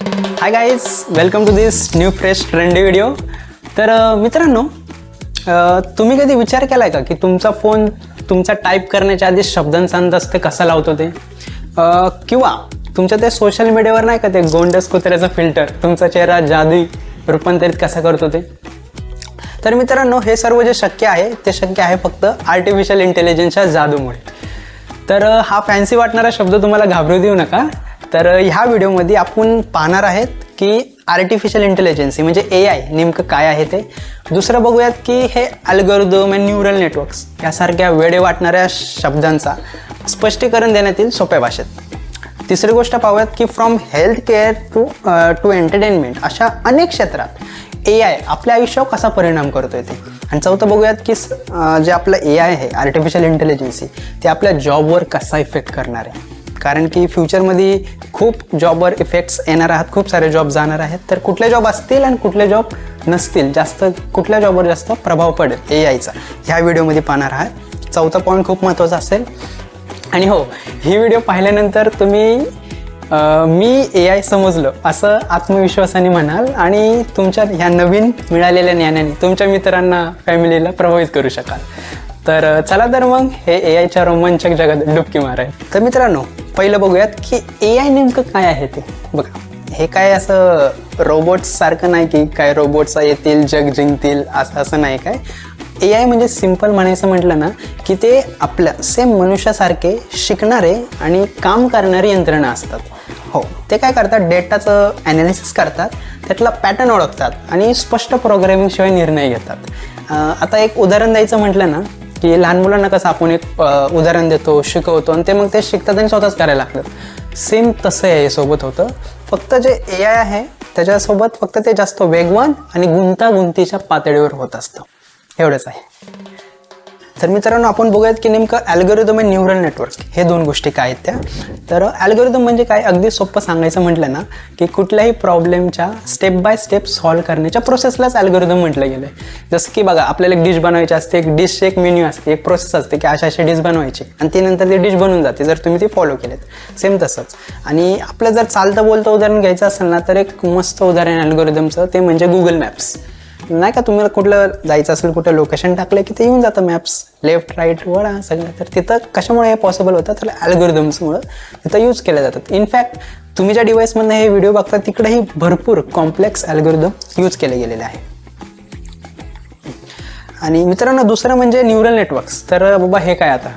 Hi guys welcome to this new fresh trendy video तर मित्रांनो तुम्ही कधी विचार केला आहे का की तुमचा फोन तुमचा टाईप करण्याच्या आधी शब्दांचा अंदाज ते कसा लावतो ते? किंवा तुमच्या ते सोशल मीडियावर नाही का ते गोंडस कुत्र्याचं फिल्टर तुमचा चेहरा जादू रूपांतरित कसा करतो ते? तर मित्रांनो हे सर्व जे शक्य आहे ते शक्य आहे फक्त आर्टिफिशियल इंटेलिजन्सच्या जादूमुळे. तर हा फॅन्सी वाटणारा शब्द तुम्हाला घाबरू देऊ नका. तर ह्या व्हिडिओमध्ये आपण पाहणार आहेत की आर्टिफिशियल इंटेलिजन्सी म्हणजे ए आय नेमकं काय आहे ते. दुसरं बघूयात की हे अल्गोरिदम अँड न्यूरल नेटवर्क्स यासारख्या वेडे वाटणाऱ्या शब्दांचा स्पष्टीकरण देण्यात येईल सोप्या भाषेत. तिसरी गोष्ट पाहूयात की from health care to to entertainment अशा अनेक क्षेत्रात ए आय आपल्या आयुष्यावर कसा परिणाम करतो आहे ते. आणि चौथं बघूयात की जे आपलं ए आय आहे आर्टिफिशियल इंटेलिजन्सी ते आपल्या जॉबवर कसा इफेक्ट करणार आहे. कारण की फ्युचरमध्ये खूप जॉबवर इफेक्ट्स येणार आहात खूप सारे जॉब जाणार आहेत. तर कुठले जॉब असतील आणि कुठले जॉब नसतील जास्त कुठल्या जॉबवर जास्त प्रभाव पडेल ए आयचा ह्या व्हिडिओमध्ये पाहणार आहात चौथा पॉईंट खूप महत्त्वाचा असेल. आणि हो ही व्हिडिओ पाहिल्यानंतर तुम्ही मी ए आय समजलं असं आत्मविश्वासाने म्हणाल आणि तुमच्या ह्या नवीन मिळालेल्या ज्ञानाने तुमच्या मित्रांना फॅमिलीला प्रभावित करू शकाल. तर चला तर मग हे ए आयच्या रोमांचक जगात डुबकी माराय तर मित्रांनो पहिलं बघूयात की ए आय नेमकं काय आहे ते? बघा हे काय असं रोबोट्स सारखं नाही की काय रोबोट्स येतील जग जिंकतील असं असं नाही काय? ए आय म्हणजे सिंपल म्हणायचं म्हटलं ना की ते आपल्या सेम मनुष्यासारखे शिकणारे आणि काम करणारी यंत्रणा असतात. हो ते काय करतात? डेटाचं ॲनालिसिस करतात त्यातला पॅटर्न ओळखतात आणि स्पष्ट प्रोग्रॅमिंगशिवाय निर्णय घेतात. आता एक उदाहरण द्यायचं म्हटलं ना की लहान मुलांना कसं आपण एक उदाहरण देतो शिकवतो आणि ते मग ते शिकतात आणि स्वतःच करायला लागतात. सेम तसं आहे सोबत होतं. फक्त जे ए आय आहे त्याच्यासोबत फक्त ते जास्त वेगवान आणि गुंतागुंतीच्या पातळीवर होत असतं. एवढंच आहे. तर मित्रांनो आपण बघूयात की नेमकं ॲल्गोरिदम आणि न्यूरल नेटवर्क हे दोन गोष्टी काय आहेत त्या. तर ॲल्गोरिदम म्हणजे काय? अगदी सोपं सांगायचं म्हटलं ना की कुठल्याही प्रॉब्लेमच्या स्टेप बाय स्टेप सॉल्व्ह करण्याच्या प्रोसेसलाच ॲल्गोरिदम म्हटलं गेलं आहे जसं की बघा आपल्याला एक डिश बनवायची असते एक डिश एक मेन्यू असते एक प्रोसेस असते की अशा अशी डिश बनवायची. आणि ती नंतर ती डिश बनून जाते जर तुम्ही ती फॉलो केलेत. सेम तसंच. आणि आपलं जर चालतं बोलतं उदाहरण घ्यायचं असेल ना तर एक मस्त उदाहरण ॲल्गोरिदमचं ते म्हणजे गुगल मॅप्स नाही का तुम्हाला कुठलं जायचं असेल कुठं लोकेशन टाकलं की ते येऊन जातं मॅप्स लेफ्ट राईट वळा सगळं. तर तिथं कशामुळे हे पॉसिबल होतं? तर ॲल्गोरिदम्समुळं तिथं यूज केल्या जातात. इनफॅक्ट तुम्ही ज्या डिव्हाइसमधनं हे व्हिडिओ बघता तिकडेही भरपूर कॉम्प्लेक्स ॲल्गोरिदम यूज केले गेलेले आहे. आणि मित्रांनो दुसरं म्हणजे न्यूरल नेटवर्क्स तर बाबा हे काय आता?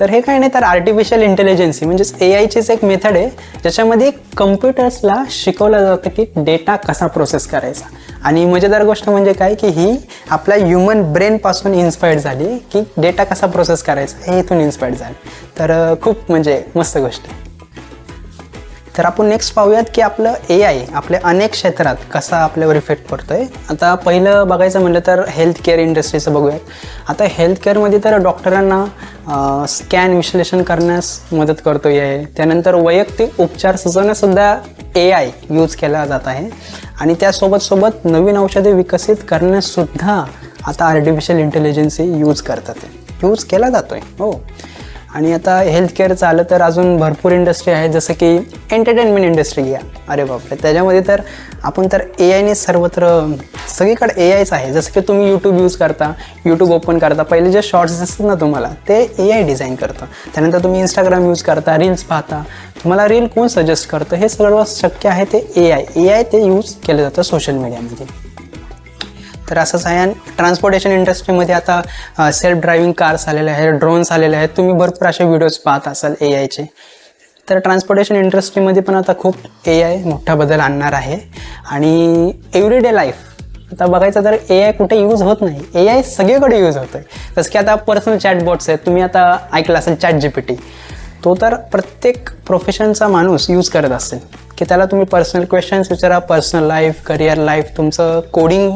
तर हे काय नाही तर आर्टिफिशियल इंटेलिजन्सी म्हणजेच ए आयचीच एक मेथड आहे ज्याच्यामध्ये कम्प्युटर्सला शिकवलं जातं की डेटा कसा प्रोसेस करायचा. आणि मजेदार गोष्ट म्हणजे काय की ही आपल्या ह्युमन ब्रेनपासून इन्स्पायर्ड झाली की डेटा कसा प्रोसेस करायचा हे इथून इन्स्पायर्ड झाली. तर खूप म्हणजे मस्त गोष्ट आहे. तर आपण नेक्स्ट पाहूयात की आपलं ए आय आपल्या अनेक क्षेत्रात कसा आपल्यावर इफेक्ट पडतो आहे आता पहिलं बघायचं म्हटलं तर हेल्थ केअर इंडस्ट्रीचं बघूयात. आता हेल्थ केअरमध्ये तर डॉक्टरांना स्कॅन विश्लेषण करण्यास मदत करतो आहे त्यानंतर वैयक्तिक उपचार सुचवण्यासुद्धा ए आय यूज केला जात आहे. आणि त्यासोबत सोबत नवीन औषधे विकसित करण्यासुद्धा आता आर्टिफिशियल इंटेलिजन्सी यूज करतात. यूज केला जातो आहे हो. आणि आता हेल्थ केअरचं आलं तर अजून भरपूर इंडस्ट्री आहे जसं की एंटरटेनमेंट इंडस्ट्री घ्या अरे बापरे. त्याच्यामध्ये तर आपण तर ए आयने सर्वत्र सगळीकडे ए आयच आहे. जसं की तुम्ही यूट्यूब यूज करता यूट्यूब ओपन करता. पहिले जे शॉर्ट्स असतात ना तुम्हाला ते ए आय डिझाईन करतं. त्यानंतर तुम्ही इंस्टाग्राम यूज करता रील्स पाहता. तुम्हाला रील कोण सजेस्ट करतं? हे सर्व शक्य आहे ते ए आय ए आय ते यूज केलं जातं सोशल मीडियामध्ये तर असंच आहे. आणि ट्रान्सपोर्टेशन इंडस्ट्रीमध्ये आता सेल्फ ड्रायव्हिंग कार्स आलेले आहेत ड्रोन्स आलेले आहेत. तुम्ही भरपूर असे व्हिडिओज पाहत असाल ए आयचे तर ट्रान्सपोर्टेशन इंडस्ट्रीमध्ये पण आता खूप ए आय मोठा बदल आणणार आहे. आणि एव्हरीडे लाईफ आता बघायचं तर ए आय कुठे यूज होत नाही. ए आय सगळीकडे यूज होतं आहे जसं की आता पर्सनल चॅटबॉट्स आहेत. तुम्ही आता ऐकलं असेल चॅट जी पी टी तो तर प्रत्येक प्रोफेशनचा माणूस यूज करत असेल. की त्याला तुम्ही पर्सनल क्वेश्चन्स विचारा पर्सनल लाईफ करिअर लाईफ तुमचं कोडिंग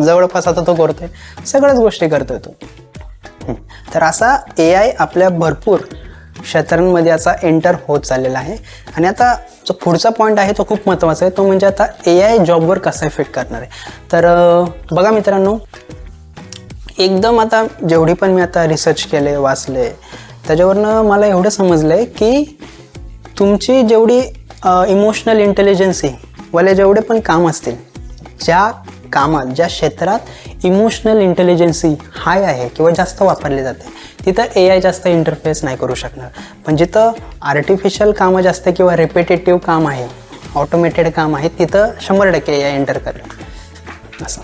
जवळपास आता तो करतोय. सगळ्याच गोष्टी करतोय तो. तर असा ए आय आपल्या भरपूर क्षेत्रांमध्ये याचा एंटर होत चाललेला आहे. आणि आता जो पुढचा पॉईंट आहे तो खूप महत्त्वाचा आहे. तो म्हणजे आता ए आय जॉबवर कसा इफेक्ट करणार आहे. तर बघा मित्रांनो एकदम आता जेवढी पण मी आता रिसर्च केले वाचले त्याच्यावरनं मला एवढं समजलं आहे की तुमची जेवढी इमोशनल इंटेलिजन्सी वाले जेवढे पण काम असतील ज्या कामात ज्या क्षेत्रात इमोशनल इंटेलिजन्सी हाय आहे किंवा जास्त वापरली जाते तिथं ए आय जास्त इंटरफेस नाही करू शकणार. पण जिथं आर्टिफिशियल कामं जास्त किंवा रेपिटेटिव्ह काम आहे ऑटोमेटेड काम आहे तिथं शंभर टक्के ए आय एंटर करेल असं.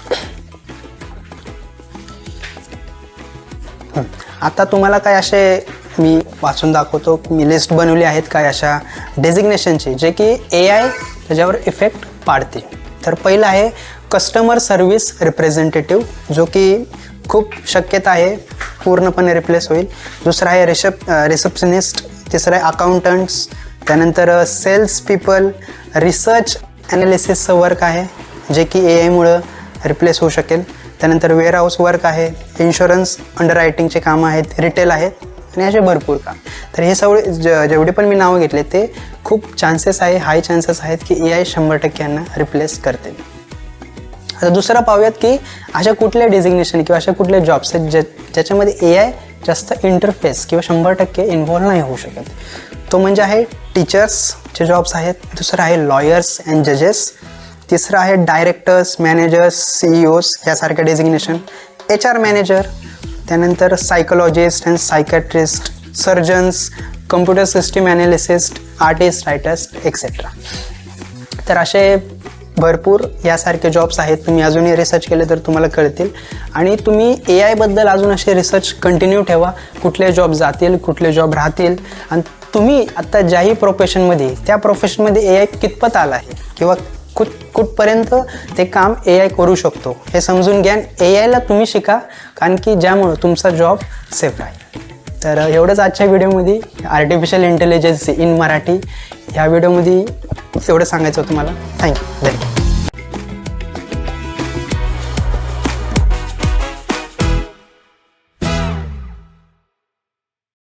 आता तुम्हाला काय असे मी वाचून दाखवतो मी लिस्ट बनवली आहेत काय अशा डेझिग्नेशनची जे की ए आय त्याच्यावर इफेक्ट पाडते. तर पहिलं आहे कस्टमर सर्व्हिस रिप्रेझेंटेटिव्ह जो की खूप शक्यता आहे पूर्णपणे रिप्लेस होईल. दुसरं आहे रिसेप रिसेप्शनिस्ट तिसरं आहे अकाउंटंट्स त्यानंतर सेल्स पीपल रिसर्च ॲनालिसिसचं वर्क आहे जे की ए आयमुळं रिप्लेस होऊ शकेल. त्यानंतर वेअरहाऊस वर्क आहे इन्शुरन्स अंडर रायटिंगचे कामं आहेत रिटेल आहेत आणि असे भरपूर काम. तर हे सगळे ज जेवढे पण मी नावं घेतले ते खूप चान्सेस आहे हाय चान्सेस आहेत की ए आय शंभर टक्के यांना रिप्लेस करते आता दुसरं पाहूयात की अशा कुठल्या डेझिग्नेशन किंवा अशा कुठल्या जॉब्स आहेत ज्या ज्याच्यामध्ये ए आय जास्त इंटरफेस किंवा शंभर टक्के इन्व्हॉल्व नाही होऊ शकत? तो म्हणजे आहे टीचर्सचे जॉब्स आहेत दुसरं आहे लॉयर्स अँड जजेस तिसरं आहे डायरेक्टर्स मॅनेजर्स सी यासारख्या डेझिग्नेशन एच आर मॅनेजर त्यानंतर psychologist and psychiatrist surgeons computer system analyst artist writers etcetera तर असे भरपूर यासारखे जॉब्स आहेत. तुम्ही अजूनही रिसर्च केले तर तुम्हाला कळतील. आणि तुम्ही ए आयबद्दल अजून असे रिसर्च कंटिन्यू ठेवा. कुठले जॉब जातील कुठले जॉब राहतील. आणि तुम्ही आत्ता ज्याही प्रोफेशनमध्ये त्या प्रोफेशनमध्ये ए आय कितपत आला आहे? किंवा कुठ कुठपर्यंत ते काम ए आय करू शकतो? हे समजून घ्या ए आयला तुम्ही शिका. कारण की ज्यामुळं तुमचा जॉब सेफ आहे तर एवढंच आजच्या व्हिडिओमध्ये आर्टिफिशियल इंटेलिजन्सी इन मराठी ह्या व्हिडिओमध्ये एवढं सांगायचं होतं मला. थँक्यू धन्यवाद